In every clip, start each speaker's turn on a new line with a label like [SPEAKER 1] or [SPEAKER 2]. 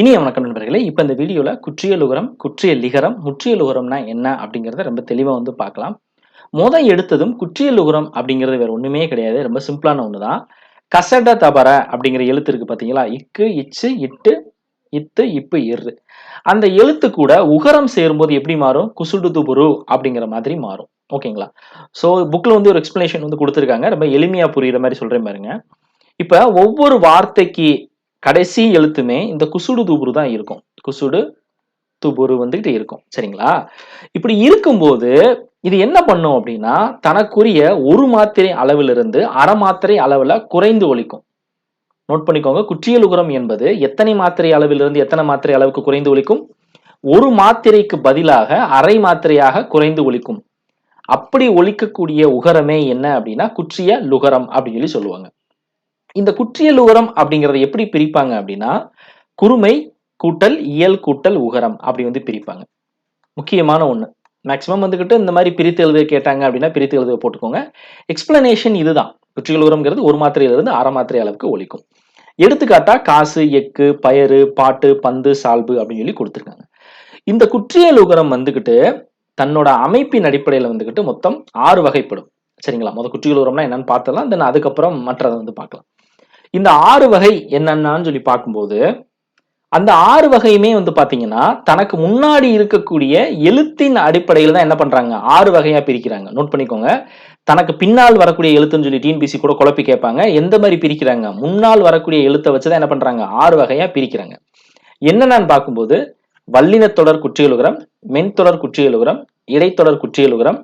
[SPEAKER 1] இனிய வணக்கம் நண்பர்களே இப்போ இந்த வீடியோவில் குற்றியல் உகரம் குற்றியல் லிகரம் முற்றியல் உகரம்னா என்ன அப்படிங்கிறத ரொம்ப தெளிவாக வந்து பார்க்கலாம். முதல் எடுத்ததும் குற்றியல் உகரம் அப்படிங்கிறது வேற ஒன்றுமே கிடையாது ரொம்ப சிம்பிளான ஒன்று தான் கசட தபர அப்படிங்கிற எழுத்து இருக்குது பார்த்தீங்களா இக்கு இச்சு இட்டு இத்து இப்பு இரு. அந்த எழுத்து கூட உகரம் சேரும்போது எப்படி மாறும்? குசுடு துபுரு அப்படிங்கிற மாதிரி மாறும். ஓகேங்களா? ஸோ புக்கில் வந்து ஒரு எக்ஸ்பிளனேஷன் வந்து கொடுத்துருக்காங்க. ரொம்ப எளிமையாக புரிகிற மாதிரி சொல்கிறேன் பாருங்க. இப்போ ஒவ்வொரு வார்த்தைக்கு கடைசி எழுத்துமே இந்த குசுடு துபுரு தான் இருக்கும். குசுடு துபுரு வந்துகிட்டு இருக்கும். சரிங்களா? இப்படி இருக்கும்போது இது என்ன பண்ணும் அப்படின்னா தனக்குரிய ஒரு மாத்திரை அளவிலிருந்து அரை மாத்திரை அளவில் குறைந்து ஒழிக்கும் நோட் பண்ணிக்கோங்க குற்றியல் என்பது எத்தனை மாத்திரை அளவிலிருந்து எத்தனை மாத்திரை அளவுக்கு குறைந்து ஒழிக்கும் ஒரு மாத்திரைக்கு பதிலாக அரை மாத்திரையாக குறைந்து ஒழிக்கும் அப்படி ஒழிக்கக்கூடிய உகரமே என்ன அப்படின்னா குற்றிய லுகரம் அப்படின்னு சொல்லி சொல்லுவாங்க. இந்த குற்றியல் உகரம் அப்படிங்கிறத எப்படி பிரிப்பாங்க அப்படின்னா குறுமை கூட்டல் இயல் கூட்டல் உகரம் அப்படி வந்து பிரிப்பாங்க. முக்கியமான ஒன்று மேக்சிமம் வந்துக்கிட்டு இந்த மாதிரி பிரித்து எழுத கேட்டாங்க அப்படின்னா பிரித்து எழுத போட்டுக்கோங்க. எக்ஸ்பிளனேஷன் இதுதான். குற்றியல் உரம்ங்கிறது ஒரு மாத்திரையிலிருந்து அரை மாத்திரை அளவுக்கு ஒழிக்கும். எடுத்துக்காட்டா காசு எக்கு பயறு பாட்டு பந்து சால்பு அப்படின்னு சொல்லி கொடுத்துருக்காங்க. இந்த குற்றியல் உகரம் வந்துக்கிட்டு தன்னோட அமைப்பின் அடிப்படையில் வந்துக்கிட்டு மொத்தம் ஆறு வகைப்படும். சரிங்களா? முதல் குற்றியல் உரம்னா என்னன்னு பார்த்தலாம் தென் அதுக்கப்புறம் மற்றதை வந்து பார்க்கலாம். இந்த ஆறு வகை என்னென்னு சொல்லி பார்க்கும்போது அந்த ஆறு வகையுமே வந்து பாத்தீங்கன்னா தனக்கு முன்னாடி இருக்கக்கூடிய எழுத்தின் அடிப்படையில் தான் என்ன பண்றாங்க? ஆறு வகையா பிரிக்கிறாங்க. நோட் பண்ணிக்கோங்க. தனக்கு பின்னால் வரக்கூடிய எழுத்துன்னு சொல்லி டிஎன்பிசி கூட குழப்பி கேட்பாங்க. எந்த மாதிரி பிரிக்கிறாங்க? முன்னால் வரக்கூடிய எழுத்தை வச்சுதான் என்ன பண்றாங்க? ஆறு வகையா பிரிக்கிறாங்க. என்னென்னு பார்க்கும்போது வல்லினத்தொடர் குற்றியலுகரம் மென்தொடர் குற்றியலுகரம் இடைத்தொடர் குற்றியலுகரம்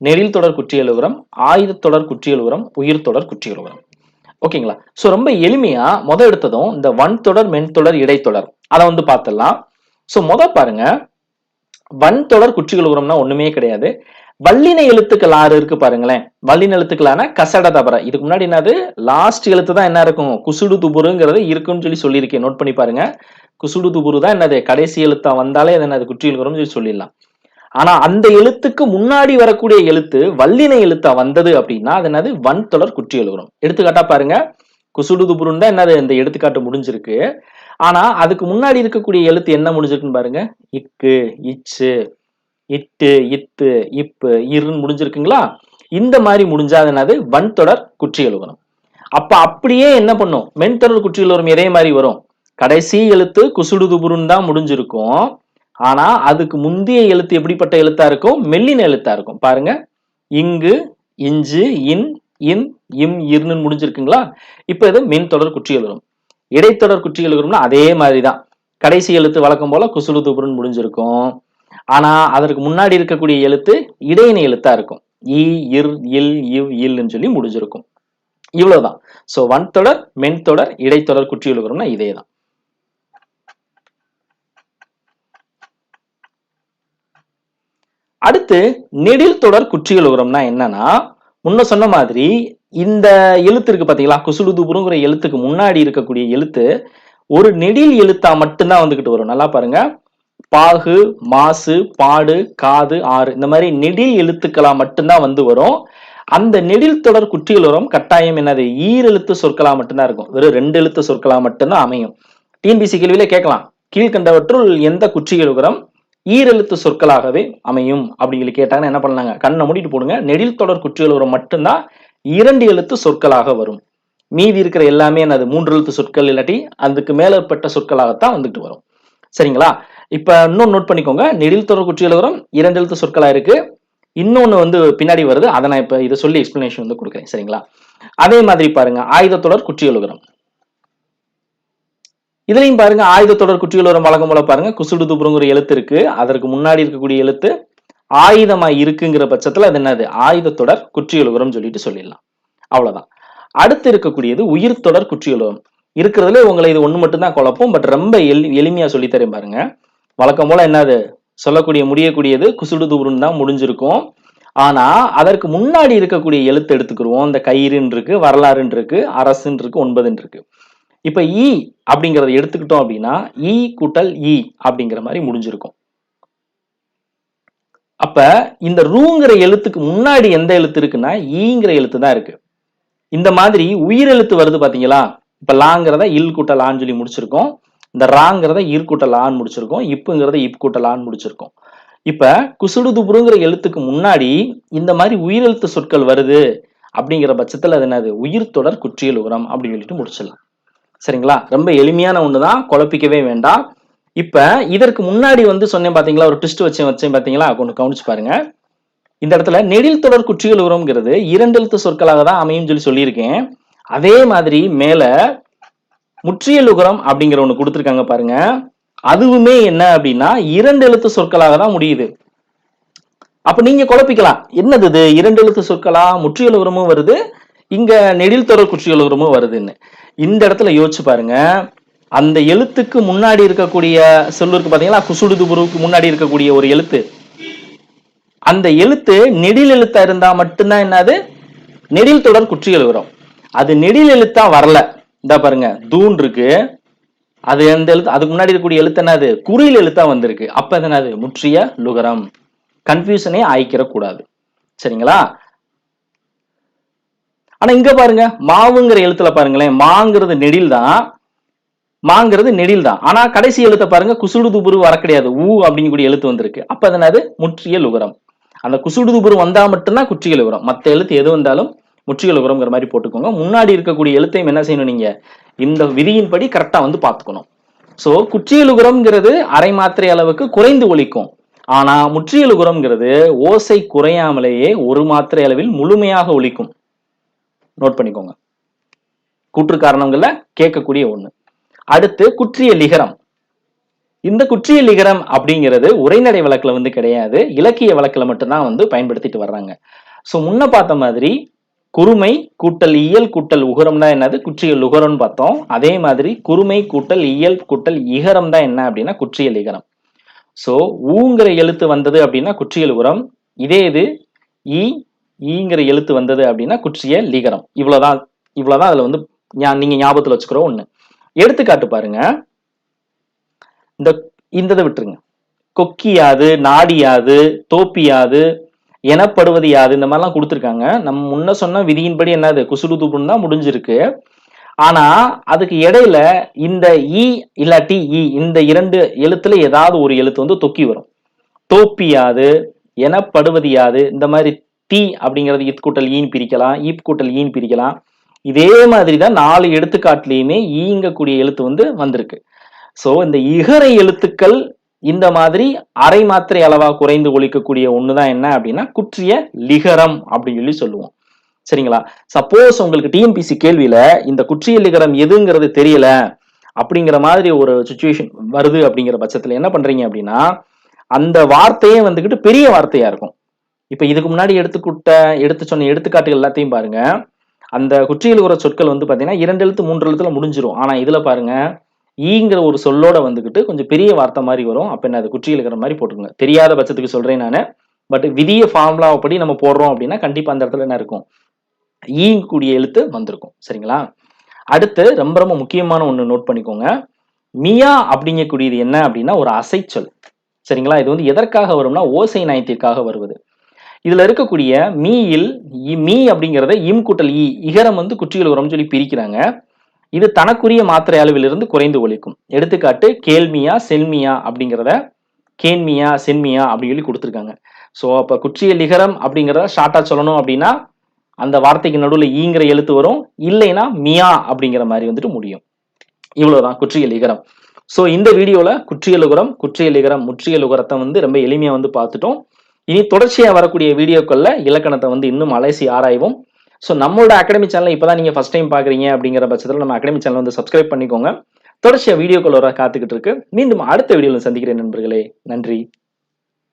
[SPEAKER 1] நெறில் தொடர் குற்றியலுகரம் ஆயுதத்தொடர் குற்றியலுகரம் உயிர் தொடர் குற்றியலுகரம். ஓகேங்களா? ஸோ ரொம்ப எளிமையா முத எடுத்ததும் இந்த வன் தொடர் மென் தொடர் இடைத்தொடர். அதை வந்து பார்த்துடலாம் ஸோ முத பாருங்க. வன் தொடர் குற்றிகள் உரம்னா ஒண்ணுமே கிடையாது. வல்லின எழுத்துக்கள் ஆறு இருக்கு பாருங்களேன். வல்லின எழுத்துக்களான கசட தபர. இதுக்கு முன்னாடி என்னது? லாஸ்ட் எழுத்து தான் என்ன இருக்கும்? குசுடு துபுருங்கிறது இருக்குன்னு சொல்லி சொல்லியிருக்கேன். நோட் பண்ணி பாருங்க. குசுடு துபுரு தான் என்னது? கடைசி எழுத்தா வந்தாலே அது என்னது? குற்றியல் உரம்னு சொல்லி சொல்லிடலாம். ஆனா அந்த எழுத்துக்கு முன்னாடி வரக்கூடிய எழுத்து வல்லின எழுத்தா வந்தது அப்படின்னா அது என்னது? வன் தொடர் குற்றியல் உரம் எடுத்துக்காட்டா பாருங்க. குசுடுது புருண்டா தான் என்னது? இந்த எடுத்துக்காட்டு முடிஞ்சிருக்கு. ஆனா அதுக்கு முன்னாடி இருக்கக்கூடிய எழுத்து என்ன முடிஞ்சிருக்குன்னு பாருங்க. இக்கு இச்சு இட்டு இத்து இப்பு இருன்னு முடிஞ்சிருக்குங்களா? இந்த மாதிரி முடிஞ்சா என்னது? வன் தொடர் குற்றியல் அப்ப அப்படியே என்ன பண்ணும்? மென் தொடர் குற்றியல் இதே மாதிரி வரும். கடைசி எழுத்து குசுடுதுபுருன்னு தான் முடிஞ்சிருக்கும். ஆனா அதுக்கு முந்தைய எழுத்து எப்படிப்பட்ட எழுத்தா இருக்கும்? மெல்லின எழுத்தா இருக்கும். பாருங்க. இங்கு இஞ்சு இன் இன் இம் இருன்னு முடிஞ்சிருக்குங்களா? இப்ப இது மின் தொடர் குற்றி எழுதும் இடைத்தொடர் குற்றி வரும்னா அதே மாதிரிதான். கடைசி எழுத்து வழக்கம் போல குசுலு துபுருன்னு முடிஞ்சிருக்கும். ஆனா அதற்கு முன்னாடி இருக்கக்கூடிய எழுத்து இடையின எழுத்தா இருக்கும். இ இர் இல் இவ் இல்ன்னு சொல்லி முடிஞ்சிருக்கும். இவ்வளவுதான். சோ வன் தொடர் மென் தொடர் இடைத்தொடர் குற்றி வரும்னா இதே தான் அடுத்து நெடில் தொடர் குற்றிகள் உரம்னா என்னன்னா முன்ன சொன்ன மாதிரி இந்த எழுத்து இருக்கு பாத்தீங்களா? குசுடுதுபுருங்கிற எழுத்துக்கு முன்னாடி இருக்கக்கூடிய எழுத்து ஒரு நெடில் எழுத்தா மட்டும்தான் வந்துகிட்டு வரும். நல்லா பாருங்க. பாகு மாசு பாடு காது ஆறு இந்த மாதிரி நெடில் எழுத்துக்களா மட்டும்தான் வந்து வரும். அந்த நெடில் தொடர் குற்றியல் உரம் கட்டாயம் என்னது? ஈரெழுத்து சொற்களா மட்டும்தான் இருக்கும். வெறும் ரெண்டு எழுத்து சொற்களா மட்டும்தான் அமையும். டிஎன்பிசி கேள்வியில கேட்கலாம். கீழ்கண்டவற்றுள் எந்த குற்றிகள் உரம் ஈரெழுத்து சொற்களாகவே அமையும் அப்படி சொல்லி கேட்டாங்கன்னா என்ன பண்ணலாங்க? கண்ணை மூடிட்டு போடுங்க. நெடில் தொடர் குற்றியல் உரம் மட்டும்தான் இரண்டு எழுத்து சொற்களாக வரும். மீதி இருக்கிற எல்லாமே என்னது? மூன்று எழுத்து சொற்கள் இல்லாட்டி அதுக்கு மேலப்பட்ட சொற்களாகத்தான் வந்துட்டு வரும். சரிங்களா? இப்ப இன்னும் நோட் பண்ணிக்கோங்க. நெடில் தொடர் குற்றியல் உரம் இரண்டு எழுத்து சொற்களா இருக்கு. இன்னொன்று வந்து பின்னாடி வருது. அதை நான் இப்போ இதை சொல்லி எக்ஸ்பிளனேஷன் வந்து கொடுக்குறேன். சரிங்களா? அதே மாதிரி பாருங்க. ஆயுதத்தொடர் குற்றியலகரம். இதுலையும் பாருங்க ஆயுத தொடர் உரம் வழக்கம் போல பாருங்க குசுடு துபுருங்கிற எழுத்து இருக்கு. அதற்கு முன்னாடி இருக்கக்கூடிய எழுத்து ஆயுதமா இருக்குங்கிற பட்சத்துல அது என்னது? ஆயுத தொடர் உரம் சொல்லிட்டு சொல்லிடலாம். அவ்வளவுதான். அடுத்து இருக்கக்கூடியது உயிர் தொடர் குற்றியலுவரம் இருக்கிறதுல உங்களை இது ஒண்ணு மட்டும் தான் குழப்பம் பட் ரொம்ப எளி எளிமையா சொல்லித்தரேன் பாருங்க. வழக்கம் போல என்னது? சொல்லக்கூடிய முடியக்கூடியது குசுடு துபுருன்னு தான் முடிஞ்சிருக்கும். ஆனா அதற்கு முன்னாடி இருக்கக்கூடிய எழுத்து எடுத்துக்கிருவோம் இந்த கயிறுன்னு இருக்கு வரலாறுன்னு இருக்கு அரசுன்னு இருக்கு ஒன்பதுன்னு இருக்கு. இப்போ இ e அப்படிங்கிறத எடுத்துக்கிட்டோம் அப்படின்னா இ கூட்டல் இ அப்படிங்கிற மாதிரி முடிஞ்சிருக்கும். அப்ப இந்த ரூங்கிற எழுத்துக்கு முன்னாடி எந்த எழுத்து இருக்குன்னா ஈங்கிற எழுத்து தான் இருக்கு. இந்த மாதிரி உயிரெழுத்து வருது பாத்தீங்களா? இப்ப லாங்கிறத இல் கூட்டல் லான்னு சொல்லி முடிச்சிருக்கோம். இந்த ராங்கிறத ஈர்க்கூட்டல் ஆன்னு முடிச்சிருக்கோம். இப்புங்கிறத இப் கூட்டல் ஆன்னு முடிச்சிருக்கோம். இப்ப குசுடுதுபுருங்கிற எழுத்துக்கு முன்னாடி இந்த மாதிரி உயிரெழுத்து சொற்கள் வருது அப்படிங்கிற பட்சத்துல அது என்னது? உயிர் தொடர் குற்றியல் உரம் அப்படின்னு சொல்லிட்டு முடிச்சிடலாம். சரிங்களா? ரொம்ப எளிமையான ஒண்ணுதான் குழப்பிக்கவே வேண்டாம். இப்ப இதற்கு முன்னாடி வந்து சொன்னேன் பாத்தீங்களா? ஒரு ட்விஸ்ட் வச்சேன் வச்சேன் பாத்தீங்களா? கொஞ்சம் கவனிச்சு பாருங்க. இந்த இடத்துல நெடில் தொடர் குற்றிகள் உரம்ங்கிறது இரண்டு எழுத்து சொற்களாக தான் அமையும் சொல்லி சொல்லியிருக்கேன். அதே மாதிரி மேல முற்றியல் உகரம் அப்படிங்கிற ஒன்று கொடுத்துருக்காங்க பாருங்க. அதுவுமே என்ன அப்படின்னா இரண்டு எழுத்து சொற்களாக தான் முடியுது. அப்ப நீங்க குழப்பிக்கலாம். என்னது இது? இரண்டு எழுத்து சொற்களா? முற்றியல் உரமும் வருது. இங்க நெடில் தொடர் குற்றியல் உரமும் வருதுன்னு. இந்த இடத்துல யோசிச்சு பாருங்க. அந்த எழுத்துக்கு முன்னாடி இருக்கக்கூடிய சொல்லுக்கு இருக்கு பாத்தீங்களா? குசுடுதுபுருக்கு முன்னாடி இருக்கக்கூடிய ஒரு எழுத்து. அந்த எழுத்து நெடில் எழுத்தா இருந்தா மட்டும்தான் என்னது? நெடில் தொடர் குற்றியல் வரும் அது நெடில் எழுத்தா வரல. இந்த பாருங்க. தூண் இருக்கு. அது எந்த எழுத்து அதுக்கு முன்னாடி இருக்கக்கூடிய எழுத்து என்னது? குறியில் எழுத்தா வந்திருக்கு. அப்ப என்னது? முற்றிய லுகரம். கன்ஃபியூஷனே ஆயிக்கிற கூடாது. சரிங்களா? ஆனா இங்க பாருங்க மாவுங்கிற எழுத்துல பாருங்களேன் மாங்கிறது நெடில் தான் மாங்கிறது நெடில் தான் ஆனா கடைசி எழுத்தை பாருங்க குசுடு துபுரு வர கிடையாது. ஊ அப்படிங்கக்கூடிய எழுத்து வந்திருக்கு. அப்ப அது என்னது? முற்றிய லுகரம். அந்த குசுடு துபுரு வந்தா மட்டும்தான் குற்றியல் உரம் மற்ற எழுத்து எது வந்தாலும் முற்றியல் உரம்ங்கிற மாதிரி போட்டுக்கோங்க. முன்னாடி இருக்கக்கூடிய எழுத்தையும் என்ன செய்யணும் நீங்க? இந்த விதியின்படி கரெக்டா வந்து பாத்துக்கணும் சோ குற்றியலுகுரம்ங்கிறது அரை மாத்திரை அளவுக்கு குறைந்து ஒழிக்கும். ஆனா முற்றியலுகுரம்ங்கிறது ஓசை குறையாமலேயே ஒரு மாத்திரை அளவில் முழுமையாக ஒழிக்கும். நோட் பண்ணிக்கோங்க. கூற்று காரணங்கள்ல கேட்கக்கூடிய ஒண்ணு. அடுத்து குற்றிய லிகரம். இந்த குற்றிய லிகரம் அப்படிங்கிறது உரைநடை வழக்குல வந்து கிடையாது. இலக்கிய வழக்குல மட்டும்தான் வந்து பயன்படுத்திட்டு வர்றாங்க. ஸோ முன்ன பார்த்த மாதிரி குறுமை கூட்டல் இயல் கூட்டல் உகரம்னா என்னது? குற்றியல் உகரம்னு பார்த்தோம். அதே மாதிரி குறுமை கூட்டல் இயல் கூட்டல் இகரம் தான் என்ன அப்படின்னா குற்றியல் இகரம் ஸோ ஊங்கிற எழுத்து வந்தது அப்படின்னா குற்றியல் உரம் இதே இது ஈ ஈங்கிற எழுத்து வந்தது அப்படின்னா குற்றிய லீகரம். இவ்வளவுதான் இவ்வளவுதான் அதுல வந்து நீங்க ஞாபகத்துல வச்சுக்கிற ஒண்ணு. எடுத்துக்காட்டு பாருங்க. இந்த இந்த இதை விட்டுருங்க. கொக்கியாது நாடியாது தோப்பியாது எனப்படுவது யாது இந்த மாதிரிலாம் கொடுத்துருக்காங்க. நம்ம முன்ன சொன்ன விதியின்படி என்னது குசுடு தூப்புன்னு தான் முடிஞ்சிருக்கு. ஆனா அதுக்கு இடையில இந்த ஈ இல்லாட்டி ஈ இந்த இரண்டு எழுத்துல ஏதாவது ஒரு எழுத்து வந்து தொக்கி வரும். தோப்பியாது எனப்படுவது யாது இந்த மாதிரி டி அப்படிங்கிறது இத் கூட்டல் ஈன் பிரிக்கலாம் ஈப் கூட்டல் ஈன் பிரிக்கலாம். இதே மாதிரி தான் நாலு எடுத்துக்காட்டுலேயுமே ஈங்கக்கூடிய எழுத்து வந்து வந்திருக்கு. ஸோ இந்த இகரை எழுத்துக்கள் இந்த மாதிரி அரை மாத்திரை அளவா குறைந்து கொழிக்கக்கூடிய ஒன்று தான் என்ன அப்படின்னா குற்றிய லிகரம் அப்படின்னு சொல்லி சொல்லுவோம். சரிங்களா? சப்போஸ் உங்களுக்கு டிஎன்பிசி கேள்வியில இந்த குற்றிய லிகரம் எதுங்கிறது தெரியல அப்படிங்கிற மாதிரி ஒரு சுச்சுவேஷன் வருது அப்படிங்கிற பட்சத்தில் என்ன பண்றீங்க அப்படின்னா அந்த வார்த்தையே வந்துக்கிட்டு பெரிய வார்த்தையா இருக்கும். இப்போ இதுக்கு முன்னாடி எடுத்துக்கிட்ட எடுத்து சொன்ன எடுத்துக்காட்டுகள் எல்லாத்தையும் பாருங்க. அந்த குற்றியல் உர சொற்கள் வந்து பார்த்தீங்கன்னா இரண்டு எழுத்து மூன்று எழுத்துல முடிஞ்சிரும். ஆனால் இதில் பாருங்க ஈங்கிற ஒரு சொல்லோட வந்துக்கிட்டு கொஞ்சம் பெரிய வார்த்தை மாதிரி வரும். அப்போ என்ன அது குற்றியில் இருக்கிற மாதிரி போட்டுக்கோங்க. தெரியாத பட்சத்துக்கு சொல்கிறேன் நான். பட் விதிய ஃபார்முலாவை படி நம்ம போடுறோம் அப்படின்னா கண்டிப்பாக அந்த இடத்துல என்ன இருக்கும்? ஈங்க கூடிய எழுத்து வந்திருக்கும். சரிங்களா? அடுத்து ரொம்ப ரொம்ப முக்கியமான ஒன்று நோட் பண்ணிக்கோங்க. மியா அப்படிங்கக்கூடியது என்ன அப்படின்னா ஒரு அசைச்சொல். சரிங்களா? இது வந்து எதற்காக வரும்னா ஓசை நாயத்திற்காக வருவது. இதுல இருக்கக்கூடிய மீயில் இ- மீ அப்படிங்கிறத இம் கூட்டல் ஈ இகரம் வந்து குற்றிகள் உரம் சொல்லி பிரிக்கிறாங்க. இது தனக்குரிய மாத்திரை அளவிலிருந்து குறைந்து ஒழிக்கும். எடுத்துக்காட்டு கேள்மியா செல்மியா அப்படிங்கிறத கேன்மியா சென்மியா அப்படின்னு சொல்லி கொடுத்துருக்காங்க. ஸோ அப்போ குற்றிய லிகரம் அப்படிங்கிறத ஷார்ட்டாக சொல்லணும் அப்படின்னா அந்த வார்த்தைக்கு நடுவில் ஈங்கிற எழுத்து வரும். இல்லைன்னா மியா அப்படிங்கிற மாதிரி வந்துட்டு முடியும். இவ்வளோதான் குற்றிய லிகரம் ஸோ இந்த வீடியோவில் குற்றிய லுகரம் குற்றிய லிகரம் முற்றிய லுகரத்தை வந்து ரொம்ப எளிமையாக வந்து பார்த்துட்டோம். இனி தொடர்ச்சியா வரக்கூடிய வீடியோக்களில் இலக்கணத்தை வந்து இன்னும் அலைசி ஆராய்வோம். ஸோ நம்மளோட அகாடமி சேனல் இப்போ தான் நீங்க ஃபஸ்ட் டைம் பாக்குறீங்க அப்படிங்கிற பட்சத்தில் நம்ம அகாடமி சேனல் வந்து சப்ஸ்கிரைப் பண்ணிக்கோங்க. தொடர்ச்சியாக வீடியோக்கள் வர காத்துக்கிட்டு இருக்கு. மீண்டும் அடுத்த வீடியோவில் சந்திக்கிறேன் நண்பர்களே. நன்றி.